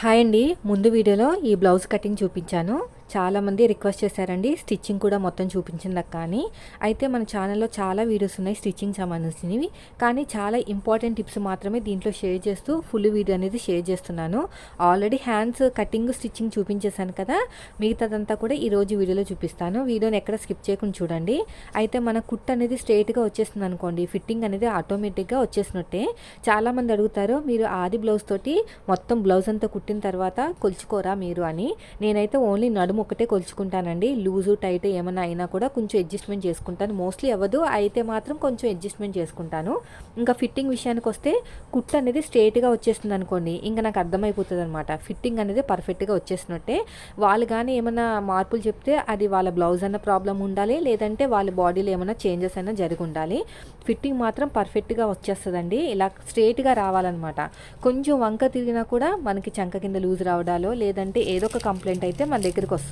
Hi అండి. ముందు వీడియోలో ఈ బ్లౌజ్ కటింగ్ చూపించాను. చాలామంది రిక్వెస్ట్ చేశారండి. స్టిచ్చింగ్ కూడా మొత్తం చూపించింది కానీ అయితే మన ఛానల్లో చాలా వీడియోస్ ఉన్నాయి స్టిచ్చింగ్ సంబంధించినవి. కానీ చాలా ఇంపార్టెంట్ టిప్స్ మాత్రమే దీంట్లో షేర్ చేస్తూ ఫుల్ వీడియో అనేది షేర్ చేస్తున్నాను. ఆల్రెడీ హ్యాండ్స్ కటింగ్ స్టిచ్చింగ్ చూపించేశాను కదా. మిగతాదంతా కూడా ఈరోజు వీడియోలో చూపిస్తాను. వీడియోని ఎక్కడ స్కిప్ చేయకుండా చూడండి. అయితే మన కుట్ అనేది స్ట్రైట్గా వచ్చేస్తుంది అనుకోండి. ఫిట్టింగ్ అనేది ఆటోమేటిక్గా వచ్చేసినట్టే. చాలామంది అడుగుతారు మీరు ఆది బ్లౌజ్ తోటి మొత్తం బ్లౌజ్ అంతా కుట్టిన తర్వాత కొలుచుకోరా మీరు? అని. నేనైతే ఓన్లీ నడుము ఒకటే కొలుచుకుంటానండి. లూజు టైట్ ఏమైనా అయినా కూడా కొంచెం అడ్జస్ట్మెంట్ చేసుకుంటాను. మోస్ట్లీ అవ్వదు. అయితే మాత్రం కొంచెం అడ్జస్ట్మెంట్ చేసుకుంటాను. ఇంకా ఫిట్టింగ్ విషయానికి వస్తే కుట్ అనేది స్ట్రేట్గా వచ్చేస్తుంది అనుకోండి ఇంకా నాకు అర్థమైపోతుంది అనమాట ఫిట్టింగ్ అనేది పర్ఫెక్ట్గా వచ్చేసినట్టే. వాళ్ళు కానీ ఏమైనా మార్పులు చెప్తే అది వాళ్ళ బ్లౌజ్ అన్న ప్రాబ్లం ఉండాలి లేదంటే వాళ్ళ బాడీలో ఏమైనా చేంజెస్ అయినా జరిగి ఉండాలి. ఫిట్టింగ్ మాత్రం పర్ఫెక్ట్గా వచ్చేస్తుందండి. ఇలా స్ట్రేట్గా రావాలన్నమాట. కొంచెం వంక తిరిగినా కూడా మనకి చంక కింద లూజ్ రావడాలో లేదంటే ఏదో ఒక కంప్లైంట్ అయితే మన దగ్గరికి వస్తుంది.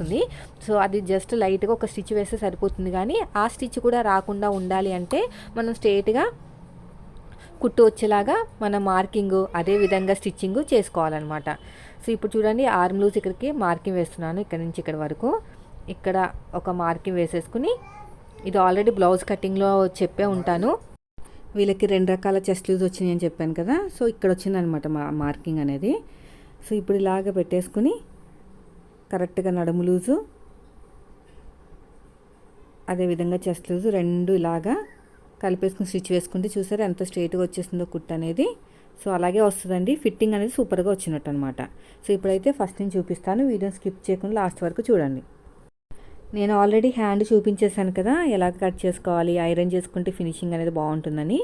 సో అది జస్ట్ లైట్గా ఒక స్టిచ్ వేస్తే సరిపోతుంది. కానీ ఆ స్టిచ్ కూడా రాకుండా ఉండాలి అంటే మనం స్ట్రేట్గా కుట్టు వచ్చేలాగా మన మార్కింగ్ అదే విధంగా స్టిచ్చింగ్ చేసుకోవాలన్నమాట. సో ఇప్పుడు చూడండి ఆర్మ్ లూజ్ ఇక్కడికి మార్కింగ్ వేస్తున్నాను ఇక్కడ నుంచి ఇక్కడ వరకు. ఇక్కడ ఒక మార్కింగ్ వేసేసుకుని ఇది ఆల్రెడీ బ్లౌజ్ కటింగ్లో చెప్పే ఉంటాను. వీళ్ళకి రెండు రకాల చెస్ట్ లూజ్ వచ్చినాయి అని చెప్పాను కదా. సో ఇక్కడ వచ్చిందనమాట మా మార్కింగ్ అనేది. సో ఇప్పుడు ఇలాగ పెట్టేసుకుని కరెక్ట్గా నడుము లూజు. అదేవిధంగా చెస్ట్ లూజు రెండు ఇలాగా కలిపేసుకుని స్టిచ్ వేసుకుంటే చూసారు ఎంత స్ట్రైట్గా వచ్చేసిందో కుట్ అనేది. సో అలాగే వస్తుందండి. ఫిట్టింగ్ అనేది సూపర్గా వచ్చినట్టు అనమాట సో ఇప్పుడైతే ఫస్ట్ నేను చూపిస్తాను. వీడియో స్కిప్ చేయకుండా లాస్ట్ వరకు చూడండి. నేను ఆల్రెడీ హ్యాండ్ చూపించేశాను కదా ఎలా కట్ చేసుకోవాలి ఐరన్ చేసుకుంటే ఫినిషింగ్ అనేది బాగుంటుందని.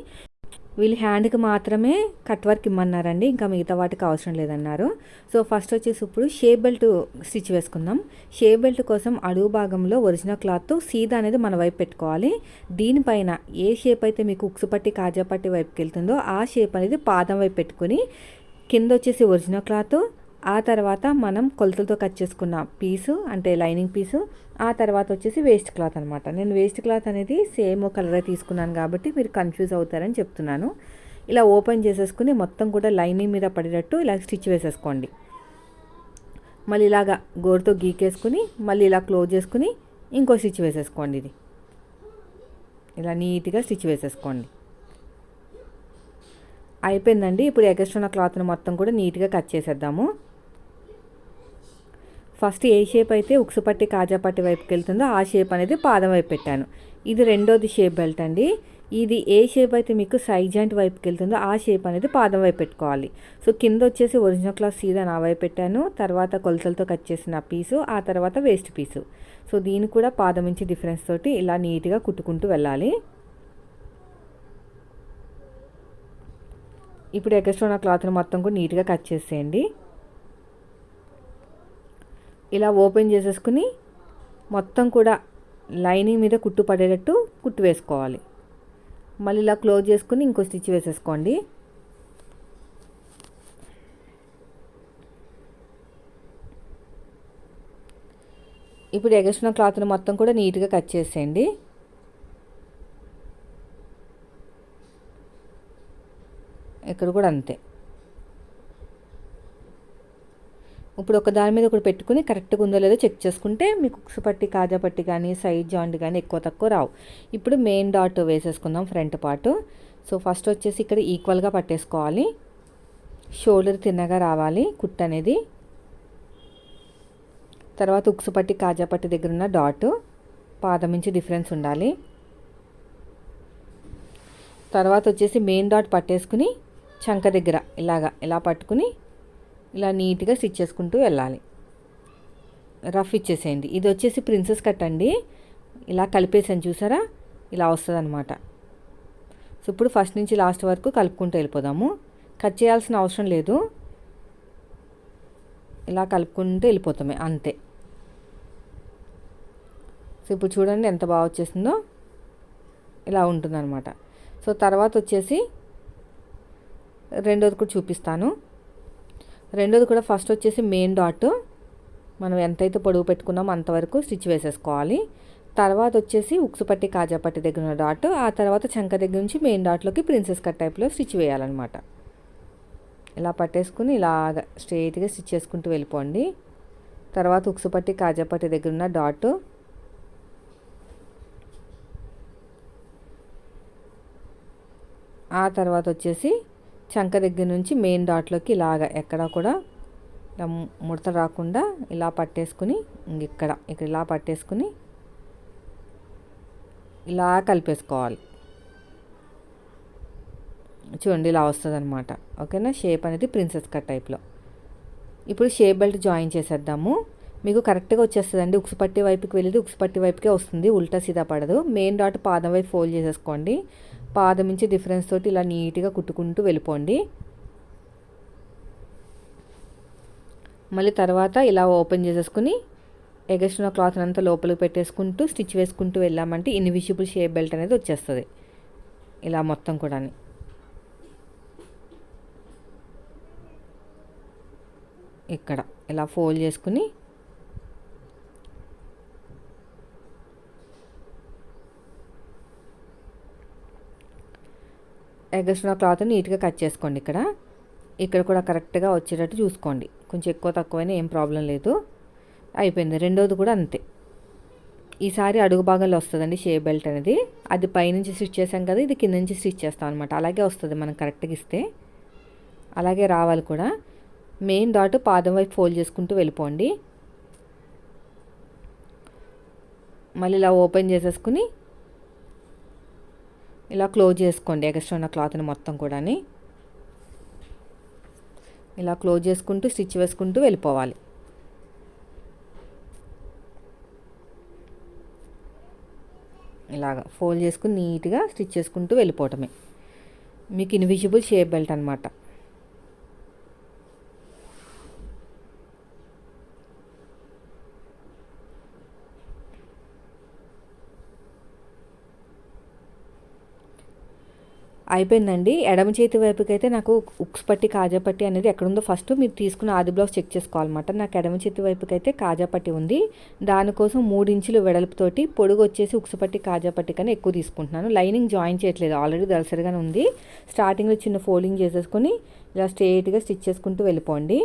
వీళ్ళు హ్యాండ్కి మాత్రమే కట్ వర్క్ ఇమ్మన్నారండి. ఇంకా మిగతా వాటికి అవసరం లేదన్నారు. సో ఫస్ట్ వచ్చేసి ఇప్పుడు షేప్ బెల్ట్ స్టిచ్ వేసుకుందాం. షేప్ బెల్ట్ కోసం అడుగు భాగంలో ఒరిజినల్ క్లాత్ సీదా అనేది మన వైపు పెట్టుకోవాలి. దీనిపైన ఏ షేప్ అయితే మీకు ఉక్సు పట్టి కాజా పట్టి వైపుకి వెళ్తుందో ఆ షేప్ అనేది పాదం వైపు పెట్టుకుని కింద వచ్చేసి ఒరిజినల్ క్లాత్ ఆ తర్వాత మనం కొలతలతో కట్ చేసుకున్న పీసు అంటే లైనింగ్ పీసు ఆ తర్వాత వచ్చేసి వేస్ట్ క్లాత్ అనమాట నేను వేస్ట్ క్లాత్ అనేది సేమ్ కలరే తీసుకున్నాను కాబట్టి మీరు కన్ఫ్యూజ్ అవుతారని చెప్తున్నాను. ఇలా ఓపెన్ చేసేసుకుని మొత్తం కూడా లైనింగ్ మీద పడేటట్టు ఇలా స్టిచ్ వేసేసుకోండి. మళ్ళీ ఇలాగా గోరుతో గీకేసుకుని మళ్ళీ ఇలా క్లోజ్ చేసుకుని ఇంకో స్టిచ్ వేసేసుకోండి ఇది. ఇలా నీట్గా స్టిచ్ వేసేసుకోండి. అయిపోయిందండి. ఇప్పుడు ఎగస్ట్రా క్లాత్ని మొత్తం కూడా నీట్గా కట్ చేసేద్దాము. ఫస్ట్ ఏ షేప్ అయితే ఉక్సు పట్టి కాజా పట్టి వైపుకి వెళ్తుందో ఆ షేప్ అనేది పాదం వైపు పెట్టాను. ఇది రెండోది షేప్ బెల్ట్ అండి. ఇది ఏ షేప్ అయితే మీకు సైడ్ జాయింట్ వైపుకి వెళ్తుందో ఆ షేప్ అనేది పాదం వైపు పెట్టుకోవాలి. సో కింద వచ్చేసి ఒరిజినల్ క్లాత్ సీదా నా వైపు పెట్టాను. తర్వాత కొలతలతో కట్ చేసిన పీసు ఆ తర్వాత వేస్ట్ పీసు. సో దీన్ని కూడా పాదం నుంచి డిఫరెన్స్ తోటి ఇలా నీట్గా కుట్టుకుంటూ వెళ్ళాలి. ఇప్పుడు ఎగస్ట్రా క్లాత్ని మొత్తం కూడా నీట్గా కట్ చేసేయండి. ఇలా ఓపెన్ చేసేసుకుని మొత్తం కూడా లైనింగ్ మీద కుట్టు పడేటట్టు కుట్టు వేసుకోవాలి. మళ్ళీ ఇలా క్లోజ్ చేసుకుని ఇంకో స్టిచ్ వేసేసుకోండి. ఇప్పుడు ఎగస్ట్రా క్లాత్ని మొత్తం కూడా నీట్గా కట్ చేసేయండి. ఇక్కడ కూడా అంతే. ఇప్పుడు ఒక దాని మీద ఒకటి పెట్టుకుని కరెక్ట్గా ఉందో లేదో చెక్ చేసుకుంటే మీకు కుక్స్ పట్టి కాజా పట్టి కానీ సైడ్ జాయింట్ కానీ ఎక్కువ తక్కువ రావు. ఇప్పుడు మెయిన్ డాట్ వేసేసుకుందాం ఫ్రంట్ పార్ట్. సో ఫస్ట్ వచ్చేసి ఇక్కడ ఈక్వల్గా పట్టేసుకోవాలి. షోల్డర్ తిన్నగా రావాలి కుట్ అనేది. తర్వాత ఉక్సు పట్టి కాజా పట్టి దగ్గర ఉన్న డాట్. పాదం నుంచి డిఫరెన్స్ ఉండాలి. తర్వాత వచ్చేసి మెయిన్ డాట్ పట్టేసుకుని చంక దగ్గర ఇలాగా ఇలా పట్టుకుని ఇలా నీట్గా స్టిచ్ చేసుకుంటూ వెళ్ళాలి. రఫ్ ఇచ్చేసేయండి. ఇది వచ్చేసి ప్రిన్సెస్ కట్ అండి. ఇలా కలిపేసాను చూసారా? ఇలా వస్తుంది అనమాట సో ఇప్పుడు ఫస్ట్ నుంచి లాస్ట్ వరకు కలుపుకుంటూ వెళ్ళిపోదాము. కట్ చేయాల్సిన అవసరం లేదు. ఇలా కలుపుకుంటూ వెళ్ళిపోతామే అంతే. సో ఇప్పుడు చూడండి ఎంత బాగా వచ్చేసిందో. ఇలా ఉంటుందన్నమాట. సో తర్వాత వచ్చేసి రెండోది కూడా చూపిస్తాను. రెండోది కూడా ఫస్ట్ వచ్చేసి మెయిన్ డాట్ మనం ఎంతైతే పొడవు పెట్టుకున్నామో అంతవరకు స్టిచ్ వేసేసుకోవాలి. తర్వాత వచ్చేసి ఉక్సు పట్టి కాజా పట్టి దగ్గర ఉన్న డాట్ ఆ తర్వాత చంక దగ్గర నుంచి మెయిన్ డాట్లోకి ప్రిన్సెస్ కట్ టైప్లో స్టిచ్ వేయాలన్నమాట. ఇలా పట్టేసుకుని ఇలాగ స్ట్రైట్గా స్టిచ్ చేసుకుంటూ వెళ్ళిపోండి. తర్వాత ఉక్సు పట్టి కాజా పట్టి దగ్గర ఉన్న డాట్ ఆ తర్వాత వచ్చేసి చంక దగ్గర నుంచి మెయిన్ డాట్లోకి ఇలాగ ఎక్కడ కూడా ఇలా ముడత రాకుండా ఇలా పట్టేసుకుని ఇక్కడ ఇక్కడ ఇలా పట్టేసుకుని ఇలా కలిపేసుకోవాలి. చూడండి ఇలా వస్తుంది అనమాట ఓకేనా? షేప్ అనేది ప్రిన్సెస్ కట్ టైప్లో. ఇప్పుడు షేప్ బెల్ట్ జాయిన్ చేసేద్దాము. మీకు కరెక్ట్గా వచ్చేస్తుందండి. ఉక్సుపట్టి వైపుకి వెళ్ళి ఉక్సుపట్టి వైపుకే వస్తుంది. ఉల్టా సీదా పడదు. మెయిన్ డాట్ పాదం వైపు ఫోల్డ్ చేసేసుకోండి. పాదం నుంచి డిఫరెన్స్ తోటి ఇలా నీట్గా కుట్టుకుంటూ వెళ్ళిపోండి. మళ్ళీ తర్వాత ఇలా ఓపెన్ చేసేసుకుని ఎగస్ట్రా క్లాత్ అంతా లోపలికి పెట్టేసుకుంటూ స్టిచ్ వేసుకుంటూ వెళ్ళామంటే ఇన్విజిబుల్ షేప్ బెల్ట్ అనేది వచ్చేస్తుంది. ఇలా మొత్తం కూడా ఇక్కడ ఇలా ఫోల్డ్ చేసుకుని ఎగస్ట్రా క్లాత్ నీట్గా కట్ చేసుకోండి ఇక్కడ. ఇక్కడ కూడా కరెక్ట్గా వచ్చేటట్టు చూసుకోండి. కొంచెం ఎక్కువ తక్కువైనా ఏం ప్రాబ్లం లేదు. అయిపోయింది. రెండోది కూడా అంతే. ఈసారి అడుగు భాగంలో వస్తుందండి షే బెల్ట్ అనేది. అది పైనుంచి స్టిచ్ చేసాం కదా ఇది కింద నుంచి స్టిచ్ చేస్తాం అనమాట అలాగే వస్తుంది మనం కరెక్ట్గా ఇస్తే. అలాగే రావాలి కూడా. మెయిన్ డాట్ పాదం వైపు ఫోల్డ్ చేసుకుంటూ వెళ్ళిపోండి. మళ్ళీ ఇలా ఓపెన్ చేసేసుకుని ఇలా క్లోజ్ చేసుకోండి ఎగస్ట్రా ఉన్న క్లాత్ని మొత్తం కూడా ఇలా క్లోజ్ చేసుకుంటూ స్టిచ్ వేసుకుంటూ వెళ్ళిపోవాలి. ఇలాగ ఫోల్డ్ చేసుకుని నీట్గా స్టిచ్ చేసుకుంటూ వెళ్ళిపోవటమే. మీకు ఇన్విజిబుల్ షేప్ బెల్ట్ అనమాట అయిపోయిందండి. ఎడమ చేతి వైపుకి అయితే నాకు ఉక్స్ పట్టి కాజా పట్టి అనేది ఎక్కడుందో ఫస్ట్ మీరు తీసుకున్న ఆది బ్లౌజ్ చెక్ చేసుకోవాలన్నమాట. నాకు ఎడమ చేతి వైపుకి అయితే కాజా పట్టి ఉంది. దానికోసం మూడు ఇంచులు వెడల్పుతోటి పొడుగు వచ్చేసి ఉక్స్ పట్టి కాజా పట్టి కన్నా ఎక్కువ తీసుకుంటున్నాను. లైనింగ్ జాయిన్ చేయట్లేదు. ఆల్రెడీ దలసరిగానే ఉంది. స్టార్టింగ్లో చిన్న ఫోల్డింగ్ చేసేసుకొని ఇలా స్ట్రేట్గా స్టిచ్ చేసుకుంటూ వెళ్ళిపోండి.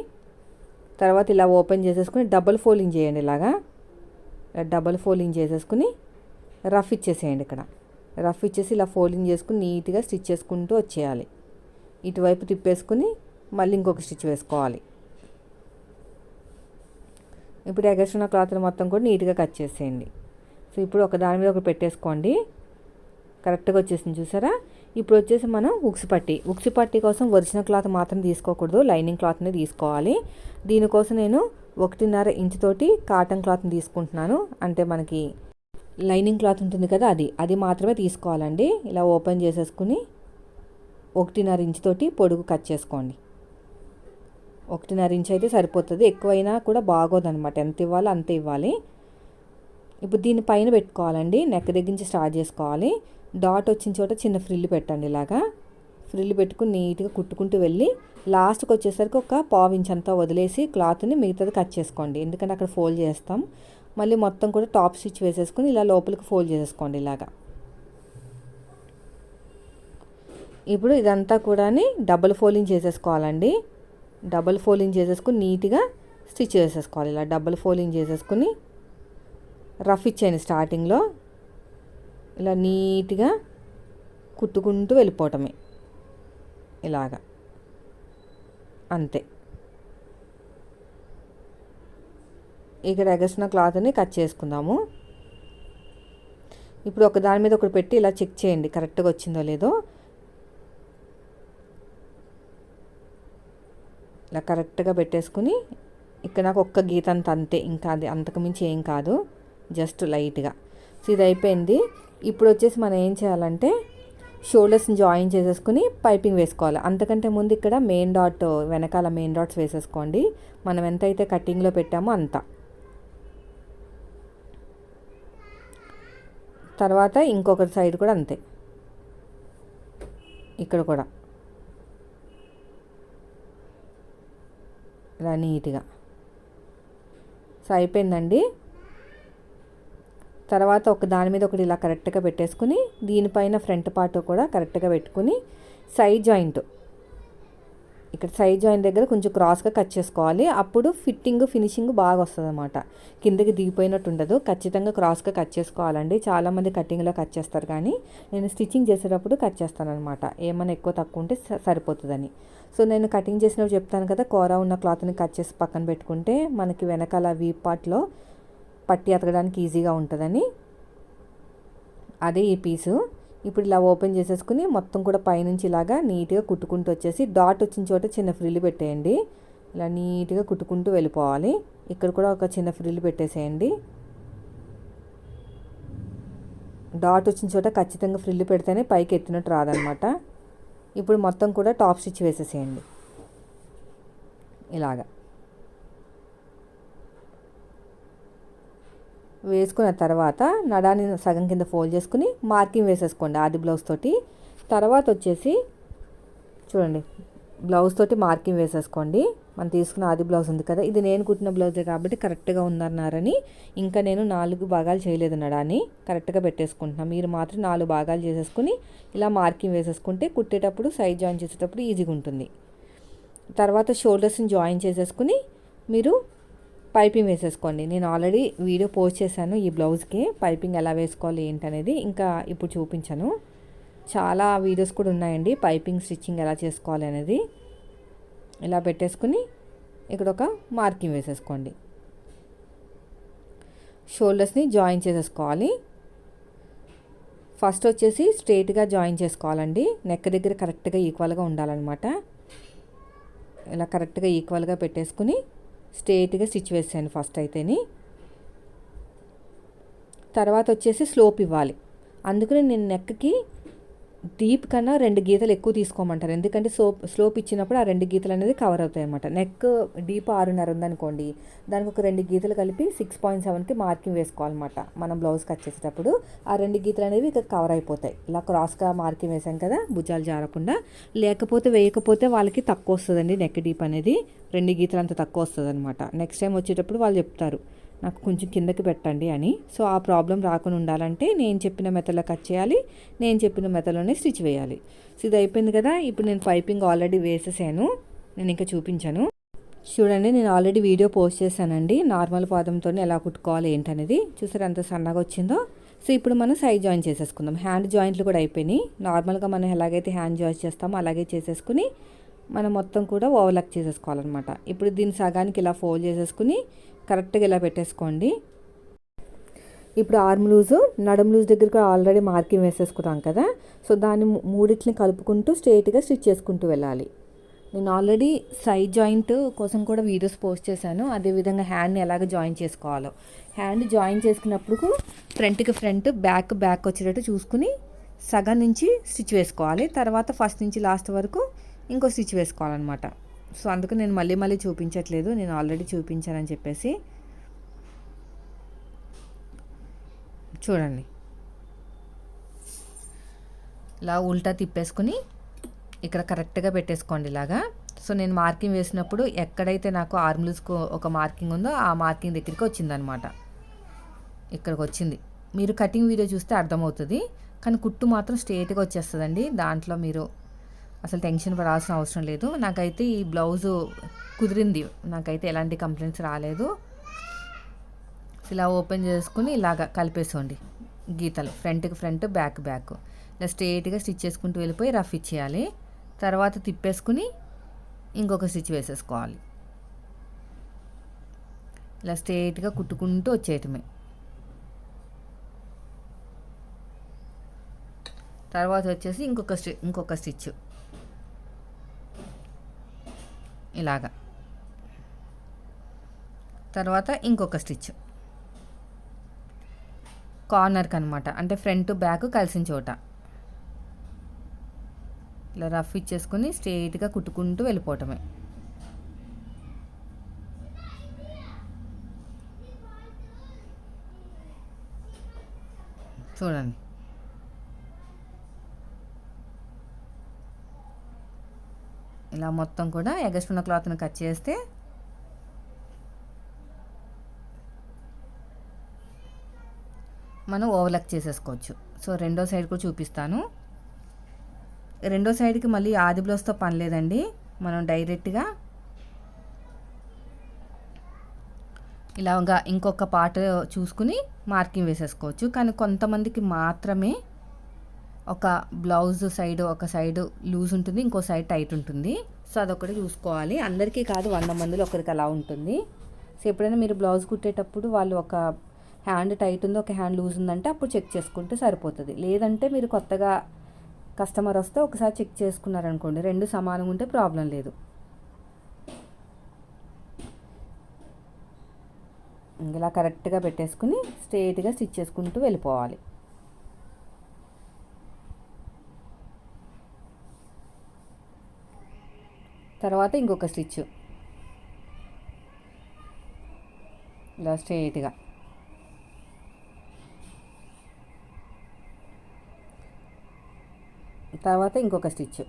తర్వాత ఇలా ఓపెన్ చేసేసుకుని డబుల్ ఫోల్డింగ్ చేయండి ఇలాగా. డబుల్ ఫోల్డింగ్ చేసేసుకుని రఫ్ ఇచ్చేసేయండి ఇక్కడ. రఫ్ ఇచ్చేసి ఇలా ఫోల్డింగ్ చేసుకుని నీట్గా స్టిచ్ చేసుకుంటూ వచ్చేయాలి. ఇటువైపు తిప్పేసుకుని మళ్ళీ ఇంకొక స్టిచ్ వేసుకోవాలి. ఇప్పుడు ఎగస్ట్రున్న క్లాత్లు మొత్తం కూడా నీట్గా కట్ చేసేయండి. సో ఇప్పుడు ఒక దాని మీద ఒకటి పెట్టేసుకోండి. కరెక్ట్గా వచ్చేసింది చూసారా? ఇప్పుడు వచ్చేసి మనం ఉక్సి పట్టి ఉక్సి పట్టి కోసం ఒరిజినల్ క్లాత్ మాత్రం తీసుకోకూడదు. లైనింగ్ క్లాత్ని తీసుకోవాలి. దీనికోసం నేను ఒకటిన్నర ఇంచ్ తోటి కాటన్ క్లాత్ని తీసుకుంటున్నాను. అంటే మనకి లైనింగ్ క్లాత్ ఉంటుంది కదా అది అది మాత్రమే తీసుకోవాలండి. ఇలా ఓపెన్ చేసేసుకుని ఒకటిన్నర ఇంచ్ తోటి పొడుగు కట్ చేసుకోండి. ఒకటిన్నర ఇంచ్ అయితే సరిపోతుంది. ఎక్కువైనా కూడా బాగోదనమాట ఎంత ఇవ్వాలో అంత ఇవ్వాలి. ఇప్పుడు దీని పైన పెట్టుకోవాలండి. నెక్ దగ్గర నుంచి స్టార్ట్ చేసుకోవాలి. డాట్ వచ్చిన చోట చిన్న ఫ్రిల్ పెట్టండి ఇలాగా. ఫ్రిల్ పెట్టుకుని నీట్గా కుట్టుకుంటూ వెళ్ళి లాస్ట్కి వచ్చేసరికి ఒక పావు ఇంచ్ అంతా వదిలేసి క్లాత్ని మిగతాది కట్ చేసుకోండి. ఎందుకంటే అక్కడ ఫోల్డ్ చేస్తాం. మళ్ళీ మొత్తం కూడా టాప్ స్టిచ్ వేసేసుకొని ఇలా లోపలికి ఫోల్డ్ చేసేసుకోండి ఇలాగా. ఇప్పుడు ఇదంతా కూడా డబుల్ ఫోల్డింగ్ చేసేసుకోవాలండి. డబుల్ ఫోల్డింగ్ చేసేసుకుని నీట్గా స్టిచ్ చేసేసుకోవాలి. ఇలా డబుల్ ఫోల్డింగ్ చేసేసుకుని రఫ్ ఇచ్చేయండి స్టార్టింగ్లో. ఇలా నీట్గా కుట్టుకుంటూ వెళ్ళిపోవటమే. ఇలాగా. అంతే. ఇక్కడ ఎగసిన క్లాత్ని కట్ చేసుకుందాము. ఇప్పుడు ఒక దాని మీద ఒకటి పెట్టి ఇలా చెక్ చేయండి కరెక్ట్గా వచ్చిందో లేదో. ఇలా కరెక్ట్గా పెట్టేసుకుని ఇక్కడ నాకు ఒక్క గీత అంత అంతే ఇంకా అది అంతకుమించి ఏం కాదు జస్ట్ లైట్గా. సో ఇది అయిపోయింది. ఇప్పుడు వచ్చేసి మనం ఏం చేయాలంటే షోల్డర్స్ని జాయిన్ చేసేసుకుని పైపింగ్ వేసుకోవాలి. అంతకంటే ముందు ఇక్కడ మెయిన్ డాట్ వెనకాల మెయిన్ డాట్స్ వేసేసుకోండి. మనం ఎంత అయితే కటింగ్లో పెట్టామో అంత. తర్వాత ఇంకొక సైడ్ కూడా అంతే. ఇక్కడ కూడా. ఇలా నీట్గా. సో అయిపోయిందండి. తర్వాత ఒక దాని మీద ఒకటి ఇలా కరెక్ట్గా పెట్టేసుకుని దీనిపైన ఫ్రంట్ పార్ట్ కూడా కరెక్ట్గా పెట్టుకుని సైడ్ జాయింట్. ఇక్కడ సైడ్ జాయిన్ దగ్గర కొంచెం క్రాస్గా కట్ చేసుకోవాలి. అప్పుడు ఫిట్టింగ్ ఫినిషింగ్ బాగా వస్తుంది అనమాట కిందకి దిగిపోయినట్టు ఉండదు. ఖచ్చితంగా క్రాస్గా కట్ చేసుకోవాలండి. చాలామంది కటింగ్లో కట్ చేస్తారు కానీ నేను స్టిచ్చింగ్ చేసేటప్పుడు కట్ చేస్తాను అనమాట ఏమైనా ఎక్కువ తక్కువ ఉంటే స- సరిపోతుందని. సో నేను కటింగ్ చేసినప్పుడు చెప్తాను కదా కూర ఉన్న క్లాత్ని కట్ చేసి పక్కన పెట్టుకుంటే మనకి వెనకాల వీ పార్ట్లో పట్టి అతకడానికి ఈజీగా ఉంటుందని. అదే ఈ పీసు ఇప్పుడు ఇలా ఓపెన్ చేసేసుకుని మొత్తం కూడా పైనుంచి ఇలాగా నీట్గా కుట్టుకుంటూ వచ్చేసి డాట్ వచ్చిన చోట చిన్న ఫ్రిల్ పెట్టేయండి. ఇలా నీట్గా కుట్టుకుంటూ వెళ్ళిపోవాలి. ఇక్కడ కూడా ఒక చిన్న ఫ్రిల్ పెట్టేసేయండి. డాట్ వచ్చిన చోట ఖచ్చితంగా ఫ్రిల్ పెడితేనే పైకి ఎత్తినట్టు రాదనమాట. ఇప్పుడు మొత్తం కూడా టాప్ స్టిచ్ వేసేసేయండి. ఇలాగా. వేసుకున్న తర్వాత నడాన్ని సగం కింద ఫోల్డ్ చేసుకుని మార్కింగ్ వేసేసుకోండి ఆది బ్లౌజ్ తోటి. తర్వాత వచ్చేసి చూడండి బ్లౌజ్ తోటి మార్కింగ్ వేసేసుకోండి. మనం తీసుకున్న ఆది బ్లౌజ్ ఉంది కదా ఇది నేను కుట్టిన బ్లౌజే కాబట్టి కరెక్ట్గా ఉందన్నారని ఇంకా నేను నాలుగు భాగాలు చేయలేదు నడాన్ని కరెక్ట్గా పెట్టేసుకుంటున్నాను మీరు మాత్రం నాలుగు భాగాలు చేసేసుకుని ఇలా మార్కింగ్ వేసేసుకుంటే కుట్టేటప్పుడు సైజ్ జాయిన్ చేసేటప్పుడు ఈజీగా ఉంటుంది. తర్వాత షోల్డర్స్ని జాయిన్ చేసేసుకుని మీరు పైపింగ్ వేసేసుకోండి. నేను ఆల్రెడీ వీడియో పోస్ట్ చేశాను ఈ బ్లౌజ్కి. పైపింగ్ ఎలా వేసుకోవాలి ఏంటనేది ఇంకా ఇప్పుడు చూపించాను. చాలా వీడియోస్ కూడా ఉన్నాయండి. పైపింగ్ స్టిచ్చింగ్ ఎలా చేసుకోవాలి అనేది. ఇలా పెట్టేసుకుని ఇక్కడ ఒక మార్కింగ్ వేసేసుకోండి. షోల్డర్స్ని జాయిన్ చేసేసుకోవాలి. ఫస్ట్ వచ్చేసి స్ట్రేట్గా జాయిన్ చేసుకోవాలండి. నెక్ దగ్గర కరెక్ట్గా ఈక్వల్గా ఉండాలన్నమాట. ఇలా కరెక్ట్గా ఈక్వల్గా పెట్టేసుకుని స్ట్రైట్గా స్టిచ్ వేసాను ఫస్ట్ అయితేని. తర్వాత వచ్చేసి స్లోప్ ఇవ్వాలి. అందుకని నేను నెక్కి డీప్ కన్నా రెండు గీతలు ఎక్కువ తీసుకోమంటారు. ఎందుకంటే సోప్ స్లోప్ ఇచ్చినప్పుడు ఆ రెండు గీతలు అనేది కవర్ అవుతాయి అనమాట నెక్ డీప్ ఆరున్నర ఉందనుకోండి దానికి ఒక రెండు గీతలు కలిపి సిక్స్ పాయింట్ సెవెన్కి మార్కింగ్ వేసుకోవాలన్నమాట. మనం బ్లౌజ్ కట్ చేసేటప్పుడు ఆ రెండు గీతలు అనేవి ఇక కవర్ అయిపోతాయి. ఇలా క్రాస్గా మార్కింగ్ వేసాం కదా భుజాలు జారకుండా. లేకపోతే వేయకపోతే వాళ్ళకి తక్కువ వస్తుందండి నెక్ డీప్ అనేది. రెండు గీతలు అంత తక్కువ వస్తుంది అనమాట నెక్స్ట్ టైం వచ్చేటప్పుడు వాళ్ళు చెప్తారు నాకు కొంచెం కిందకి పెట్టండి అని. సో ఆ ప్రాబ్లం రాకుండా ఉండాలంటే నేను చెప్పిన మెథడ్లో కట్ చేయాలి నేను చెప్పిన మెథడ్లోనే స్టిచ్ వేయాలి. సో ఇది అయిపోయింది కదా ఇప్పుడు నేను పైపింగ్ ఆల్రెడీ వేసేసాను నేను ఇంకా చూపించాను. చూడండి నేను ఆల్రెడీ వీడియో పోస్ట్ చేశానండి నార్మల్ పాదంతో ఎలా కుట్టుకోవాలి ఏంటనేది. చూసారు ఎంత సన్నగా వచ్చిందో. సో ఇప్పుడు మనం సైడ్ జాయిన్ చేసేసుకుందాం. హ్యాండ్ జాయింట్లు కూడా అయిపోయినాయి. నార్మల్గా మనం ఎలాగైతే హ్యాండ్ జాయిన్ చేస్తామో అలాగే చేసేసుకుని మనం మొత్తం కూడా ఓవర్లాక్ చేసేసుకోవాలన్నమాట. ఇప్పుడు దీన్ని సగానికి ఇలా ఫోల్డ్ చేసేసుకుని కరెక్ట్గా ఇలా పెట్టేసుకోండి. ఇప్పుడు ఆర్మ్ లూజు నడుము లూజ్ దగ్గర కూడా ఆల్రెడీ మార్కింగ్ వేసేసుకున్నాం కదా. సో దాన్ని మూ- మూడిట్ని కలుపుకుంటూ స్ట్రైట్గా స్టిచ్ చేసుకుంటూ వెళ్ళాలి. నేను ఆల్రెడీ సైడ్ జాయింట్ కోసం కూడా వీడియోస్ పోస్ట్ చేశాను. అదేవిధంగా హ్యాండ్ని ఎలాగ జాయిన్ చేసుకోవాలో. హ్యాండ్ జాయిన్ చేసుకున్నప్పుడు ఫ్రంట్కి ఫ్రంట్ బ్యాక్ బ్యాక్ వచ్చేటట్టు చూసుకుని సగం నుంచి స్టిచ్ వేసుకోవాలి. తర్వాత ఫస్ట్ నుంచి లాస్ట్ వరకు ఇంకో స్టిచ్ వేసుకోవాలన్నమాట. సో అందుకు నేను మళ్ళీ మళ్ళీ చూపించట్లేదు. నేను ఆల్రెడీ చూపించానని చెప్పేసి. చూడండి. ఇలా ఉల్టా తిప్పేసుకుని ఇక్కడ కరెక్ట్గా పెట్టేసుకోండి ఇలాగా. సో నేను మార్కింగ్ వేసినప్పుడు ఎక్కడైతే నాకు ఆర్మ్ లూజ్కు ఒక మార్కింగ్ ఉందో ఆ మార్కింగ్ దగ్గరికి వచ్చిందనమాట. ఇక్కడికి వచ్చింది. మీరు కటింగ్ వీడియో చూస్తే అర్థమవుతుంది. కానీ కుట్టు మాత్రం స్ట్రేట్గా వచ్చేస్తుందండి. దాంట్లో మీరు అసలు టెన్షన్ పడాల్సిన అవసరం లేదు. నాకైతే ఈ బ్లౌజు కుదిరింది. నాకైతే ఎలాంటి కంప్లైంట్స్ రాలేదు. ఇలా ఓపెన్ చేసుకుని ఇలాగ కలిపేసుకోండి. గీతలు. ఫ్రంట్కి ఫ్రంట్ బ్యాక్ బ్యాక్. ఇలా స్ట్రేట్గా స్టిచ్ చేసుకుంటూ వెళ్ళిపోయి రఫ్ ఇచ్చేయాలి. తర్వాత తిప్పేసుకుని ఇంకొక స్టిచ్ వేసేసుకోవాలి. ఇలా స్ట్రేట్గా కుట్టుకుంటూ వచ్చేయటమే. తర్వాత వచ్చేసి ఇంకొక స్టి ఇంకొక స్టిచ్. ఇలాగా. తర్వాత ఇంకొక స్టిచ్. కార్నర్కి అనమాట అంటే ఫ్రంట్ బ్యాక్ కలిసిన చోట. ఇలా రఫ్ ఇచ్చేసుకుని స్ట్రైట్గా కుట్టుకుంటూ వెళ్ళిపోవటమే. చూడండి. ఇలా మొత్తం కూడా ఎగస్ట్ ఉన్న క్లాత్ని కట్ చేస్తే మనం ఓవర్లక్ చేసేసుకోవచ్చు. సో రెండో సైడ్ కూడా చూపిస్తాను. రెండో సైడ్కి మళ్ళీ ఆది బ్లౌజ్తో పని లేదండి. మనం డైరెక్ట్గా ఇలాగా ఇంకొక పార్ట్ చూసుకుని మార్కింగ్ వేసేసుకోవచ్చు. కానీ కొంతమందికి మాత్రమే ఒక బ్లౌజ్ సైడ్ ఒక సైడ్ లూజ్ ఉంటుంది ఇంకో సైడ్ టైట్ ఉంటుంది. సో అదొకటి చూసుకోవాలి. అందరికీ కాదు వంద మందిలో ఒకరికి అలా ఉంటుంది. సో ఎప్పుడైనా మీరు బ్లౌజ్ కుట్టేటప్పుడు వాళ్ళు ఒక హ్యాండ్ టైట్ ఉంది ఒక హ్యాండ్ లూజ్ ఉందంటే అప్పుడు చెక్ చేసుకుంటే సరిపోతుంది. లేదంటే మీరు కొత్తగా కస్టమర్ వస్తే ఒకసారి చెక్ చేసుకున్నారనుకోండి రెండు సమానంగా ఉంటే ప్రాబ్లం లేదు. ఇలా కరెక్ట్గా పెట్టేసుకుని స్ట్రేట్గా స్టిచ్ చేసుకుంటూ వెళ్ళిపోవాలి. తర్వాత ఇంకొక స్టిచ్. ఇలా స్ట్రైట్గా తర్వాత ఇంకొక స్టిచ్.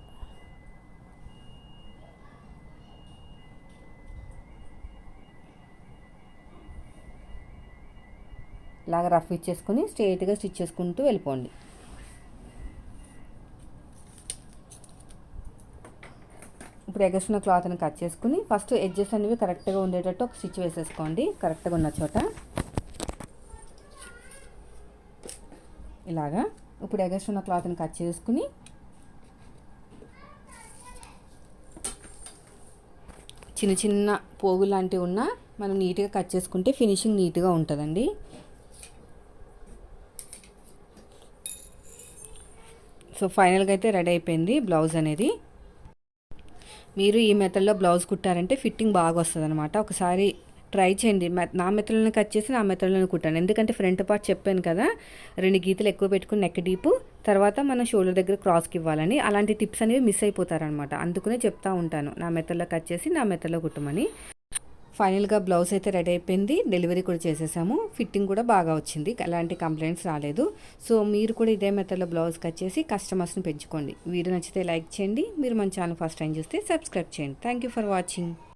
ఇలాగ రఫ్ ఇచ్చేసుకుని స్ట్రైట్గా స్టిచ్ చేసుకుంటూ వెళ్ళిపోండి. ఇప్పుడు ఎగస్ట్రున్న క్లాత్ని కట్ చేసుకుని ఫస్ట్ ఎడ్జెస్ అనేవి కరెక్ట్గా ఉండేటట్టు ఒక స్టిచ్ వేసేసుకోండి. కరెక్ట్గా ఉన్న చోట. ఇలాగా. ఇప్పుడు ఎగస్ట్రున్న క్లాత్ని కట్ చేసుకుని చిన్న చిన్న పోగు లాంటివి ఉన్నా మనం నీట్గా కట్ చేసుకుంటే ఫినిషింగ్ నీట్గా ఉంటుందండి. సో ఫైనల్గా అయితే రెడీ అయిపోయింది బ్లౌజ్ అనేది. మీరు ఈ మెథడ్లో బ్లౌజ్ కుట్టారంటే ఫిట్టింగ్ బాగా వస్తుంది అనమాట ఒకసారి ట్రై చేయండి. నా మెథడ్లను కట్ చేసి నా మెథడ్లను కుట్టాను ఎందుకంటే ఫ్రంట్ పార్ట్ చెప్పాను కదా రెండు గీతలు ఎక్కువ పెట్టుకుని నెక్ డీపు తర్వాత మన షోల్డర్ దగ్గర క్రాస్కి ఇవ్వాలని. అలాంటి టిప్స్ అనేవి మిస్ అయిపోతారనమాట అందుకనే చెప్తా ఉంటాను. నా మెథడ్లో కట్ చేసి నా మెథడ్లో కుట్టమని. ఫైనల్గా బ్లౌజ్ అయితే రెడీ అయిపోయింది. డెలివరీ కూడా చేసేసాము. ఫిట్టింగ్ కూడా బాగా వచ్చింది. ఎలాంటి కంప్లైంట్స్ రాలేదు. సో మీరు కూడా ఇదే మెథడ్లో బ్లౌజ్ కట్ చేసి కస్టమర్స్ని పెంచుకోండి. వీడియో నచ్చితే లైక్ చేయండి. మీరు మన ఛానల్ ఫస్ట్ టైం చూస్తే సబ్స్క్రైబ్ చేయండి. Thank you for watching.